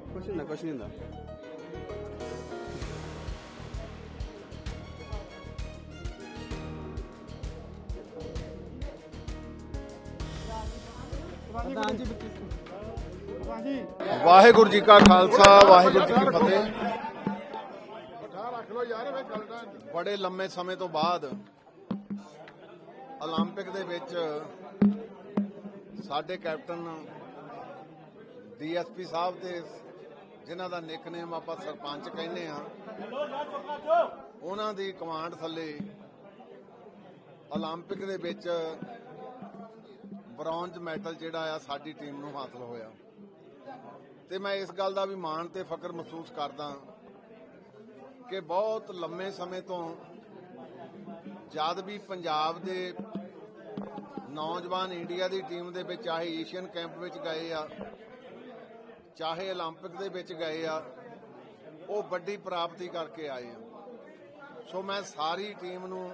ਕੁਛ ਨਹੀਂ ਹੁੰਦਾ ਕੁਛ ਨਹੀਂ ਹੁੰਦਾ ਪ੍ਰਧਾਨ ਜੀ ਵਾਹਿਗੁਰੂ ਜੀ ਕਾ ਖਾਲਸਾ ਵਾਹਿਗੁਰੂ ਜੀ ਕੀ ਫਤਿਹ ਬੜੇ ਲੰਮੇ ਸਮੇਂ ਤੋਂ ਬਾਅਦ 올림픽 ਦੇ ਵਿੱਚ ਸਾਡੇ ਕੈਪਟਨ ਡੀਐਸਪੀ ਸਾਹਿਬ ਤੇ ਜਿਨ੍ਹਾਂ ਦਾ ਨਿਕਨੇਮ ਆਪਾਂ ਸਰਪੰਚ ਕਹਿੰਦੇ ਆ ਉਹਨਾਂ ਦੀ ਕਮਾਂਡ ਥੱਲੇ 올림픽 ਦੇ ਵਿੱਚ ਬ੍ਰੌਂਜ਼ ਮੈਡਲ ਜਿਹੜਾ ਆ ਸਾਡੀ ਟੀਮ ਨੂੰ ਹਾਸਲ ਹੋਇਆ ਤੇ ਮੈਂ ਇਸ ਗੱਲ ਦਾ ਵੀ ਮਾਣ ਤੇ ਫਖਰ ਮਹਿਸੂਸ ਕਰਦਾ ਕਿ ਬਹੁਤ ਲੰਮੇ ਸਮੇਂ ਤੋਂ ਜਦ ਵੀ ਪੰਜਾਬ ਦੇ ਨੌਜਵਾਨ ਇੰਡੀਆ ਦੀ ਟੀਮ ਦੇ ਵਿੱਚ ਚਾਹੇ ਏਸ਼ੀਅਨ ਕੈਂਪ ਵਿੱਚ ਗਏ ਆ ਚਾਹੇ 올림픽 ਦੇ ਵਿੱਚ ਗਏ ਆ ਉਹ ਵੱਡੀ ਪ੍ਰਾਪਤੀ ਕਰਕੇ ਆਏ ਆ ਸੋ ਮੈਂ ਸਾਰੀ ਟੀਮ ਨੂੰ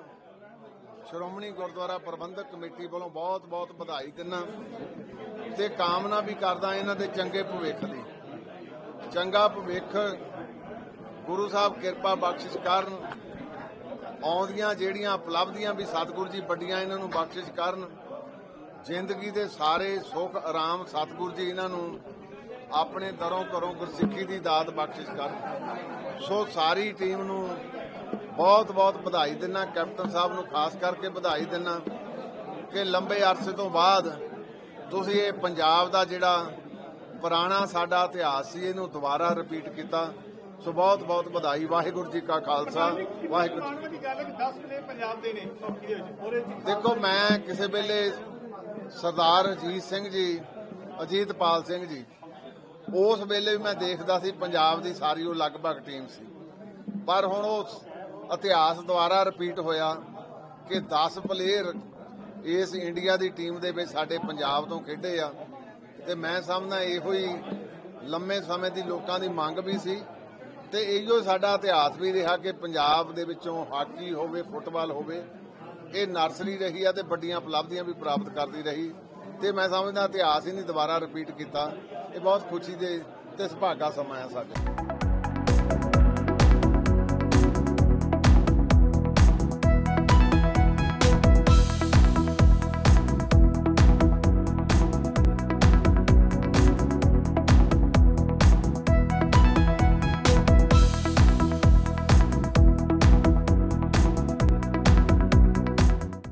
ਸ਼੍ਰੋਮਣੀ ਗੁਰਦੁਆਰਾ ਪ੍ਰਬੰਧਕ ਕਮੇਟੀ ਵੱਲੋਂ ਬਹੁਤ-ਬਹੁਤ ਵਧਾਈ ਦਿੰਦਾ ਤੇ ਕਾਮਨਾ ਵੀ ਕਰਦਾ ਇਹਨਾਂ ਦੇ ਚੰਗੇ ਭਵਿੱਖ ਦੀ ਚੰਗਾ ਭਵਿੱਖ ਗੁਰੂ ਸਾਹਿਬ ਕਿਰਪਾ ਬਖਸ਼ਿਸ਼ ਕਰਨ ਆਉਂਦੀਆਂ ਜਿਹੜੀਆਂ ਉਪਲਬਧੀਆਂ ਵੀ ਸਤਿਗੁਰੂ ਜੀ ਵੱਡੀਆਂ ਇਹਨਾਂ ਨੂੰ ਬਖਸ਼ਿਸ਼ ਕਰਨ ਜ਼ਿੰਦਗੀ ਦੇ ਸਾਰੇ ਸੁੱਖ ਆਰਾਮ ਸਤਿਗੁਰੂ ਜੀ ਇਹਨਾਂ ਨੂੰ ਆਪਣੇ ਦਰੋਂ ਘਰੋਂ ਗੁਰਸਿੱਖੀ ਦੀ ਦਾਤ ਬਖਸ਼ਿਸ਼ ਕਰ। ਸੋ ਸਾਰੀ ਟੀਮ ਨੂੰ ਬਹੁਤ ਬਹੁਤ ਵਧਾਈ ਦਿੰਨਾ, ਕੈਪਟਨ ਸਾਹਿਬ ਨੂੰ ਖਾਸ ਕਰਕੇ ਵਧਾਈ ਦਿੰਨਾ ਕਿ ਲੰਬੇ ਅਰਸੇ ਤੋਂ ਬਾਅਦ ਤੁਸੀਂ ਇਹ ਪੰਜਾਬ ਦਾ ਜਿਹੜਾ ਪੁਰਾਣਾ ਸਾਡਾ ਇਤਿਹਾਸ ਸੀ, ਇਹਨੂੰ ਦੁਬਾਰਾ ਰਿਪੀਟ ਕੀਤਾ। ਸੋ ਬਹੁਤ ਬਹੁਤ ਵਧਾਈ, ਵਾਹਿਗੁਰੂ ਜੀ ਕਾ ਖਾਲਸਾ, ਵਾਹਿਗੁਰੂ ਜੀ ਦੇਖੋ, ਮੈਂ ਕਿਸੇ ਵੇਲੇ ਸਰਦਾਰ ਅਜੀਤ ਸਿੰਘ ਜੀ, ਅਜੀਤਪਾਲ ਸਿੰਘ ਜੀ ਉਸ ਵੇਲੇ ਵੀ ਮੈਂ ਦੇਖਦਾ ਸੀ ਪੰਜਾਬ ਦੀ ਸਾਰੀ ਉਹ ਲਗਭਗ ਟੀਮ ਸੀ। ਪਰ ਹੁਣ ਉਹ ਇਤਿਹਾਸ ਦੁਆਰਾ ਰਿਪੀਟ ਹੋਇਆ ਕਿ 10 ਪਲੇਅਰ ਇਸ ਇੰਡੀਆ ਦੀ ਟੀਮ ਦੇ ਵਿੱਚ ਸਾਡੇ ਪੰਜਾਬ ਤੋਂ ਖੇਡੇ ਆ। ਤੇ ਮੈਂ ਸਮਝਦਾ ਇਹੋ ਹੀ ਲੰਮੇ ਸਮੇਂ ਦੀ ਲੋਕਾਂ ਦੀ ਮੰਗ ਵੀ ਸੀ ਤੇ ਇਹੋ ਸਾਡਾ ਇਤਿਹਾਸ ਵੀ ਰਿਹਾ ਕਿ ਪੰਜਾਬ ਦੇ ਵਿੱਚੋਂ ਹਾਕੀ ਹੋਵੇ, ਫੁੱਟਬਾਲ ਹੋਵੇ, ਇਹ ਨਰਸਰੀ ਰਹੀ ਆ ਤੇ ਵੱਡੀਆਂ ਉਪਲਬਧੀਆਂ ਵੀ ਪ੍ਰਾਪਤ ਕਰਦੀ ਰਹੀ। ਤੇ ਮੈਂ ਸਮਝਦਾ ਇਤਿਹਾਸ ਹੀ ਨਹੀਂ ਦੁਬਾਰਾ ਰਿਪੀਟ ਕੀਤਾ। ਇਹ ਬਹੁਤ ਖੁਸ਼ੀ ਦੇ ਤੇ ਸੁਭਾਗਾ ਸਮਾਂ ਹੈ ਸਾਡੇ।